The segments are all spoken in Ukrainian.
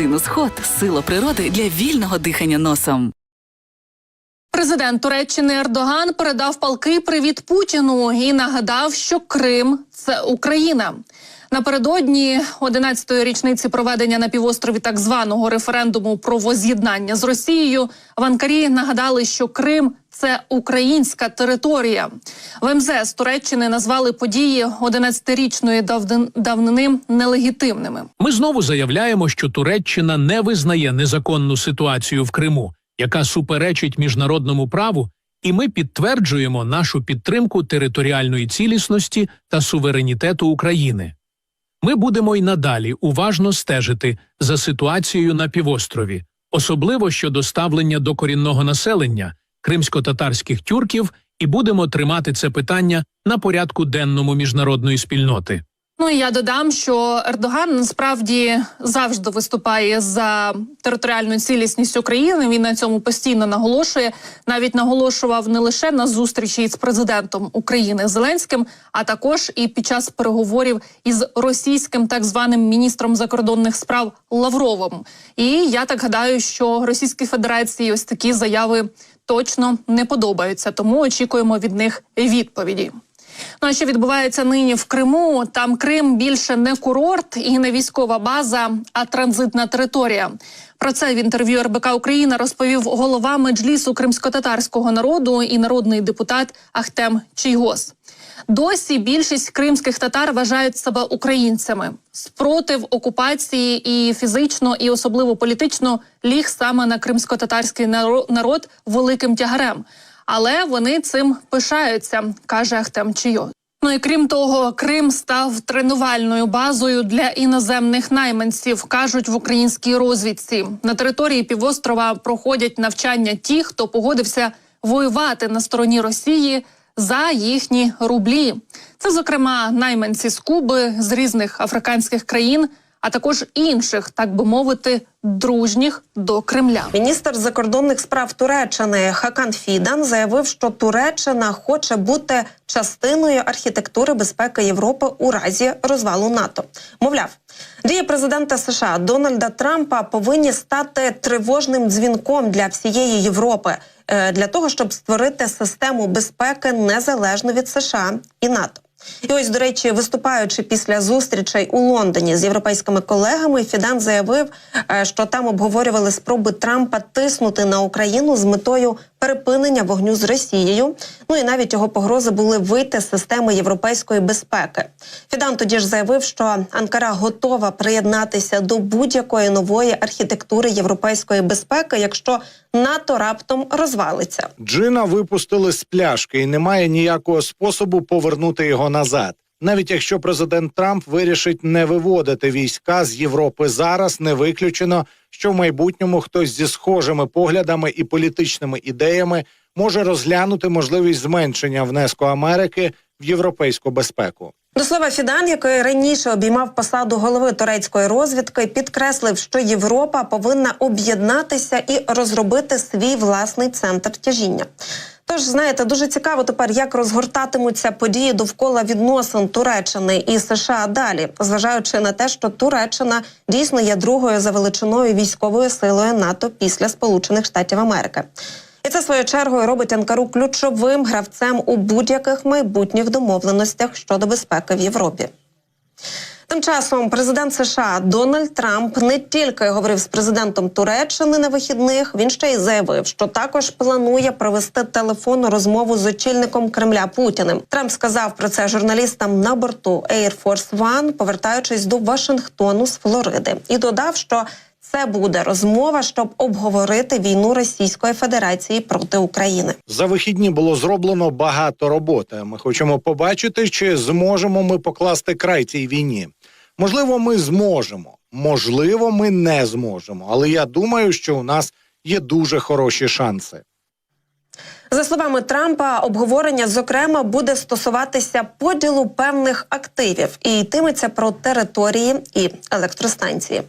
Синус Хот сила природи для вільного дихання носом. Президент Туреччини Ердоган передав палкий привіт Путіну і нагадав, що Крим це Україна. Напередодні 11-ї річниці проведення на півострові так званого референдуму про воз'єднання з Росією в Анкарі нагадали, що Крим це українська територія. В МЗС Туреччини назвали події 11-річної давдин- давнини нелегітимними. Ми знову заявляємо, що Туреччина не визнає незаконну ситуацію в Криму, яка суперечить міжнародному праву, і ми підтверджуємо нашу підтримку територіальної цілісності та суверенітету України. Ми будемо й надалі уважно стежити за ситуацією на півострові, особливо щодо ставлення до корінного населення кримсько-татарських тюрків, і будемо тримати це питання на порядку денному міжнародної спільноти. Ну і я додам, що Ердоган насправді завжди виступає за територіальну цілісність України. Він на цьому постійно наголошує. Навіть наголошував не лише на зустрічі з президентом України Зеленським, а також і під час переговорів із російським так званим міністром закордонних справ Лавровим. І я так гадаю, що Російській Федерації ось такі заяви точно не подобаються. Тому очікуємо від них відповіді. Ну а що відбувається нині в Криму? Там Крим більше не курорт і не військова база, а транзитна територія. Про це в інтерв'ю РБК Україна розповів голова меджлісу кримсько-татарського народу і народний депутат Ахтем Чийгос. Досі більшість кримських татар вважають себе українцями. Спротив окупації і фізично, і особливо політично ліг саме на кримсько-татарський народ великим тягарем. Але вони цим пишаються, каже Ахтем Чийо. Ну і крім того, Крим став тренувальною базою для іноземних найманців, кажуть в українській розвідці. На території півострова проходять навчання ті, хто погодився воювати на стороні Росії за їхні рублі. Це, зокрема, найманці з Куби з різних африканських країн, а також інших, так би мовити, дружніх до Кремля. Міністр закордонних справ Туреччини Хакан Фідан заявив, що Туреччина хоче бути частиною архітектури безпеки Європи у разі розвалу НАТО. Мовляв, дії президента США Дональда Трампа повинні стати тривожним дзвінком для всієї Європи е, для того, щоб створити систему безпеки незалежно від США і НАТО. І ось, до речі, виступаючи після зустрічей у Лондоні з європейськими колегами, Фідан заявив, е, що там обговорювали спроби Трампа тиснути на Україну з метою перепинення вогню з Росією. Ну і навіть його погрози були вийти з системи європейської безпеки. Фідан тоді ж заявив, що Анкара готова приєднатися до будь-якої нової архітектури європейської безпеки, якщо НАТО раптом розвалиться. Джина випустили з пляшки, і немає ніякого способу повернути його назад. Навіть якщо президент Трамп вирішить не виводити війська з Європи зараз, не виключено, що в майбутньому хтось зі схожими поглядами і політичними ідеями може розглянути можливість зменшення внеску Америки в європейську безпеку. До слова Фідан, який раніше обіймав посаду голови турецької розвідки, підкреслив, що Європа повинна об'єднатися і розробити свій власний центр тяжіння. Тож, знаєте, дуже цікаво тепер, як розгортатимуться події довкола відносин Туреччини і США далі, зважаючи на те, що Туреччина дійсно є другою за величиною військовою силою НАТО після Сполучених Штатів Америки. І це своєю чергою робить Анкару ключовим гравцем у будь-яких майбутніх домовленостях щодо безпеки в Європі. Тим часом президент США Дональд Трамп не тільки говорив з президентом Туреччини на вихідних, він ще й заявив, що також планує провести телефонну розмову з очільником Кремля Путіним. Трамп сказав про це журналістам на борту Air Force One, повертаючись до Вашингтону з Флориди, і додав, що це буде розмова, щоб обговорити війну Російської Федерації проти України. За вихідні було зроблено багато роботи. Ми хочемо побачити, чи зможемо ми покласти край цій війні. Можливо, ми зможемо, можливо, ми не зможемо. Але я думаю, що у нас є дуже хороші шанси. За словами Трампа, обговорення зокрема буде стосуватися поділу певних активів і йтиметься про території і електростанції.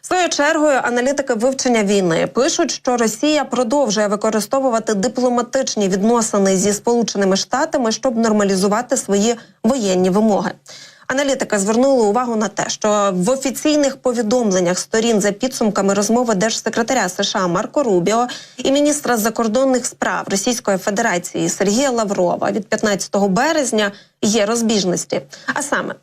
Своєю чергою аналітики вивчення війни пишуть, що Росія продовжує використовувати дипломатичні відносини зі Сполученими Штатами, щоб нормалізувати свої воєнні вимоги. Аналітики звернули увагу на те, що в офіційних повідомленнях сторін за підсумками розмови держсекретаря США Марко Рубіо і міністра закордонних справ Російської Федерації Сергія Лаврова від 15 березня є розбіжності. А саме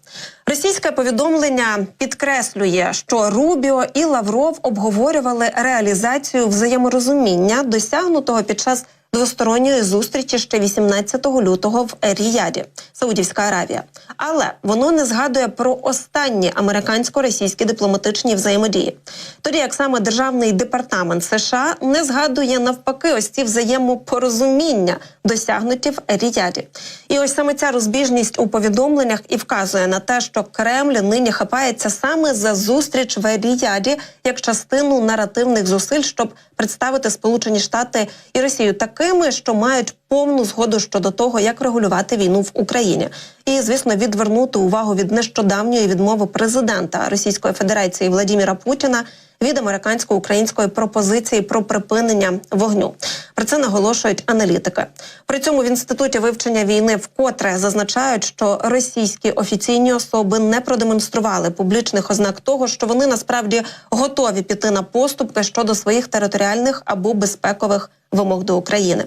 російське повідомлення підкреслює, що Рубіо і Лавров обговорювали реалізацію взаєморозуміння, досягнутого під час двосторонньої зустрічі ще 18 лютого в Ріяді, Саудівська Аравія. Але воно не згадує про останні американсько-російські дипломатичні взаємодії. Тоді як саме державний департамент США не згадує навпаки ось ці взаємопорозуміння, досягнуті в Ріяді. І ось саме ця розбіжність у повідомленнях і вказує на те, що Кремль нині хапається саме за зустріч в Ріяді як частину наративних зусиль, щоб представити Сполучені Штати і Росію такими, що мають повну згоду щодо того, як регулювати війну в Україні, і звісно відвернути увагу від нещодавньої відмови президента Російської Федерації Владіміра Путіна від американсько-української пропозиції про припинення вогню. Про це наголошують аналітики. При цьому в інституті вивчення війни вкотре зазначають, що російські офіційні особи не продемонстрували публічних ознак того, що вони насправді готові піти на поступки щодо своїх територіальних або безпекових вимог до України.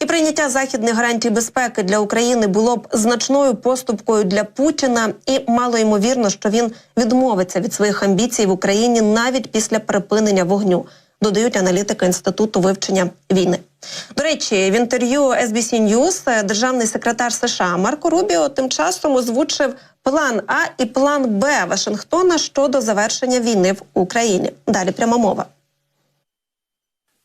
І прийняття західних гарантій безпеки для України було б значною поступкою для Путіна, і мало ймовірно, що він відмовиться від своїх амбіцій в Україні навіть після припинення вогню. Додають аналітики інституту вивчення війни. До речі, в інтерв'ю SBC News державний секретар США Марко Рубіо тим часом озвучив план А і план Б Вашингтона щодо завершення війни в Україні. Далі пряма мова.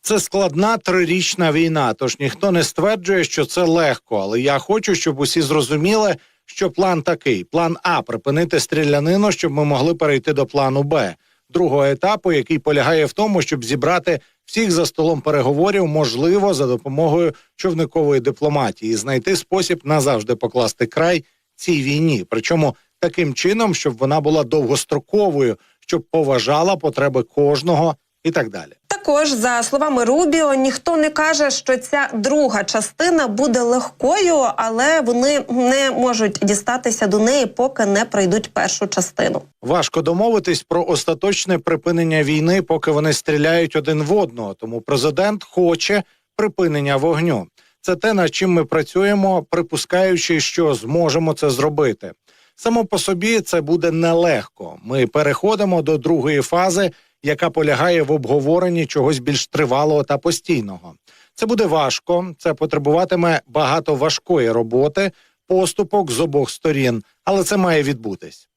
Це складна трирічна війна, тож ніхто не стверджує, що це легко. Але я хочу, щоб усі зрозуміли, що план такий: план А припинити стрілянину, щоб ми могли перейти до плану Б, другого етапу, який полягає в тому, щоб зібрати всіх за столом переговорів, можливо, за допомогою човникової дипломатії, знайти спосіб назавжди покласти край цій війні. Причому таким чином, щоб вона була довгостроковою, щоб поважала потреби кожного і так далі. Також, за словами Рубіо, ніхто не каже, що ця друга частина буде легкою, але вони не можуть дістатися до неї, поки не пройдуть першу частину. Важко домовитись про остаточне припинення війни, поки вони стріляють один в одного. Тому президент хоче припинення вогню. Це те, над чим ми працюємо, припускаючи, що зможемо це зробити. Само по собі це буде нелегко. Ми переходимо до другої фази, яка полягає в обговоренні чогось більш тривалого та постійного. Це буде важко, це потребуватиме багато важкої роботи, поступок з обох сторін, але це має відбутись.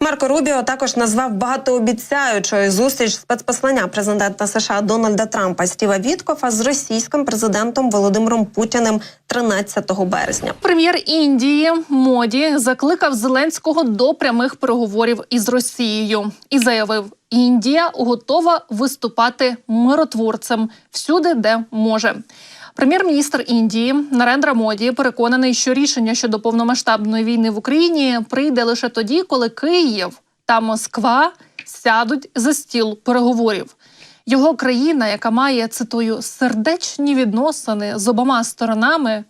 Марко Рубіо також назвав багатообіцяючою зустріч спецпослання президента США Дональда Трампа Стіва Віткофа з російським президентом Володимиром Путіним 13 березня. Прем'єр Індії Моді закликав Зеленського до прямих переговорів із Росією і заявив: Індія готова виступати миротворцем всюди, де може. Прем'єр-міністр Індії Нарендра Моді переконаний, що рішення щодо повномасштабної війни в Україні прийде лише тоді, коли Київ та Москва сядуть за стіл переговорів. Його країна, яка має цитую сердечні відносини з обома сторонами.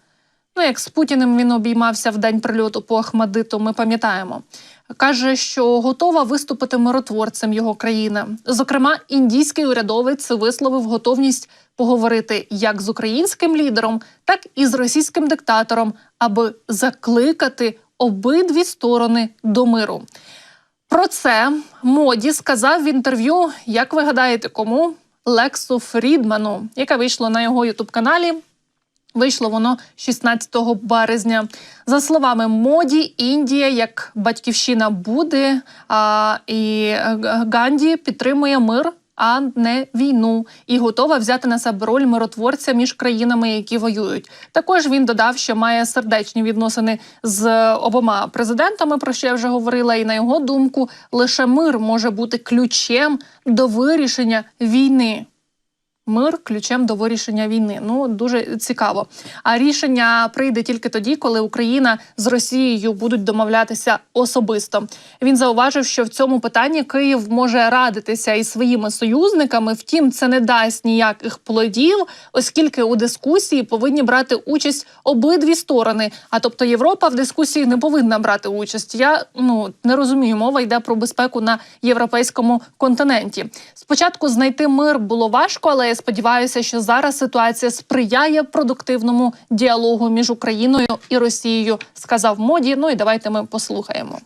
Ну, як з Путіним він обіймався в день прильоту по Ахмадиту, ми пам'ятаємо. Каже, що готова виступити миротворцем його країна. Зокрема, індійський урядовець висловив готовність поговорити як з українським лідером, так і з російським диктатором, аби закликати обидві сторони до миру. Про це моді сказав в інтерв'ю, як ви гадаєте, кому Лексу Фрідману, яке вийшло на його ютуб-каналі. Вийшло воно 16 березня. За словами моді, Індія як батьківщина буде, а і Ганді підтримує мир, а не війну, і готова взяти на себе роль миротворця між країнами, які воюють. Також він додав, що має сердечні відносини з обома президентами, про що я вже говорила. І на його думку, лише мир може бути ключем до вирішення війни. Мир ключем до вирішення війни. Ну дуже цікаво. А рішення прийде тільки тоді, коли Україна з Росією будуть домовлятися особисто. Він зауважив, що в цьому питанні Київ може радитися із своїми союзниками. Втім, це не дасть ніяких плодів, оскільки у дискусії повинні брати участь обидві сторони. А тобто Європа в дискусії не повинна брати участь. Я ну не розумію, мова йде про безпеку на європейському континенті. Спочатку знайти мир було важко, але сподіваюся, що зараз ситуація сприяє продуктивному діалогу між Україною і Росією, сказав моді. Ну і давайте ми послухаємо.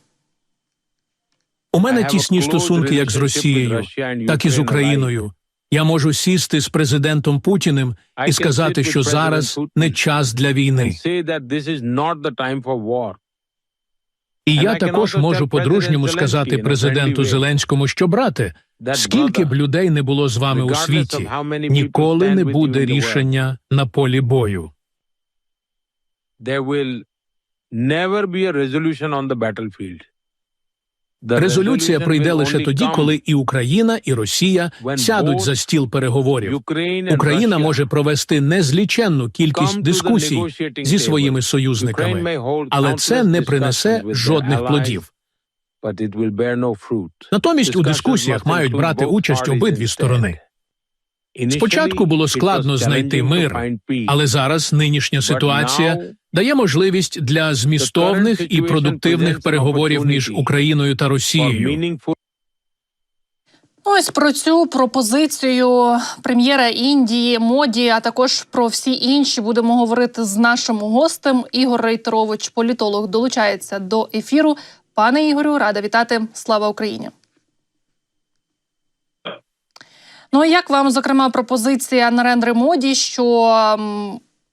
У мене тісні стосунки як з Росією, так і з Україною. Я можу сісти з президентом Путіним і сказати, що зараз не час для війни. І я також можу по-дружньому сказати президенту Зеленському, що брате, скільки б людей не було з вами у світі, ніколи не буде рішення на полі бою. Резолюція прийде лише тоді, коли і Україна, і Росія сядуть за стіл переговорів. Україна може провести незліченну кількість дискусій зі своїми союзниками, але це не принесе жодних плодів. Натомість у дискусіях мають брати участь обидві сторони. Спочатку було складно знайти мир, але зараз нинішня ситуація дає можливість для змістовних і продуктивних переговорів між Україною та Росією. Ось про цю пропозицію прем'єра Індії, моді, а також про всі інші будемо говорити з нашим гостем. Ігор Рейтерович, політолог, долучається до ефіру. Пане Ігорю, рада вітати. Слава Україні. Ну а як вам зокрема пропозиція Нарендри Моді, що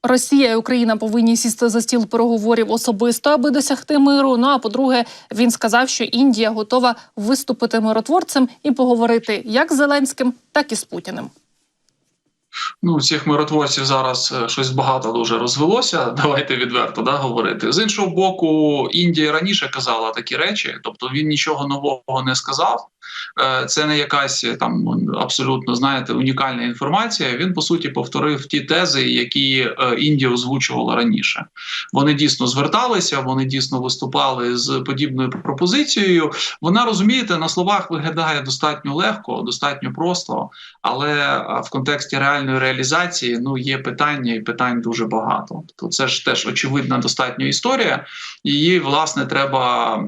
Росія і Україна повинні сісти за стіл переговорів особисто, аби досягти миру? Ну а по-друге, він сказав, що Індія готова виступити миротворцем і поговорити як з Зеленським, так і з Путіним. Ну, цих миротворців зараз е, щось багато дуже розвелося. Давайте відверто да, говорити. З іншого боку, Індія раніше казала такі речі, тобто він нічого нового не сказав. Е, Це не якась е, там абсолютно знаєте унікальна інформація. Він по суті повторив ті тези, які е, Індія озвучувала раніше. Вони дійсно зверталися, вони дійсно виступали з подібною пропозицією. Вона розумієте, на словах виглядає достатньо легко, достатньо просто, але в контексті реальної реалізації ну є питання, і питань дуже багато. То це ж теж очевидна достатньо історія. Її власне треба е,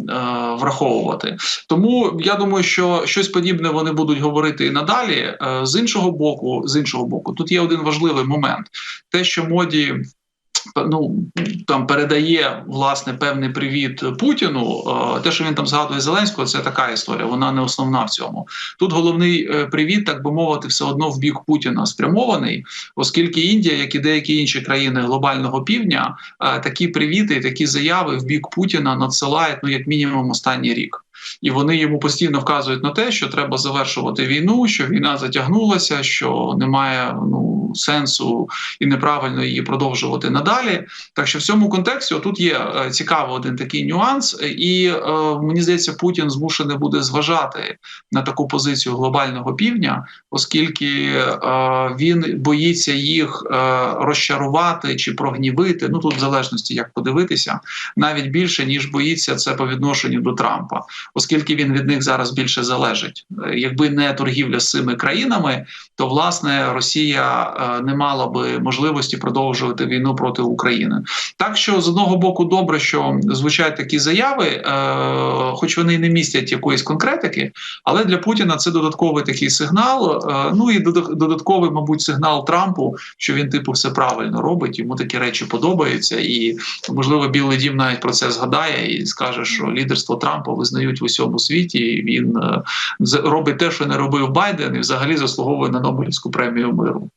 враховувати. Тому я думаю, що щось подібне вони будуть говорити і надалі. Е, з іншого боку, з іншого боку, тут є один важливий момент: те, що моді. Ну там передає власне певний привіт Путіну. Е, Те, що він там згадує Зеленського, це така історія. Вона не основна в цьому. Тут головний е, привіт, так би мовити, все одно в бік Путіна спрямований, оскільки Індія, як і деякі інші країни глобального півдня, такі привіти, такі заяви в бік Путіна надсилають ну як мінімум останній рік. І вони йому постійно вказують на те, що треба завершувати війну, що війна затягнулася, що немає ну сенсу і неправильно її продовжувати надалі. Так що в цьому контексті тут є е, цікавий один такий нюанс, і е, мені здається, Путін змушений буде зважати на таку позицію глобального півдня, оскільки е, він боїться їх розчарувати чи прогнівити. Ну тут в залежності як подивитися, навіть більше ніж боїться це по відношенню до Трампа оскільки він від них зараз більше залежить. Якби не торгівля з цими країнами, то власне Росія не мала би можливості продовжувати війну проти України. Так що з одного боку добре, що звучать такі заяви, е, хоч вони не містять якоїсь конкретики, але для Путіна це додатковий такий сигнал. е, Ну і додатковий, мабуть, сигнал Трампу, що він типу все правильно робить. Йому такі речі подобаються, і можливо, Білий Дім навіть про це згадає і скаже, що лідерство Трампа визнають в усьому світі. і Він е, робить те, що не робив Байден, і взагалі заслуговує на Нобелівську премію миру.